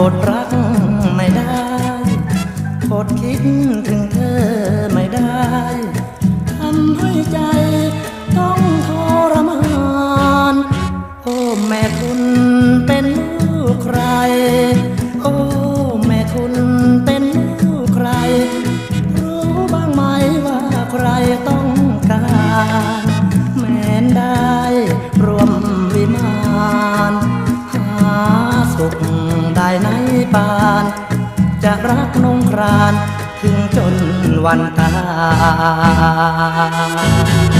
อดรักไม่ได้อดคิดถึงเธอไม่ได้ สุขได้ในปาน จะรักนงคราน ถึงจนวันตาย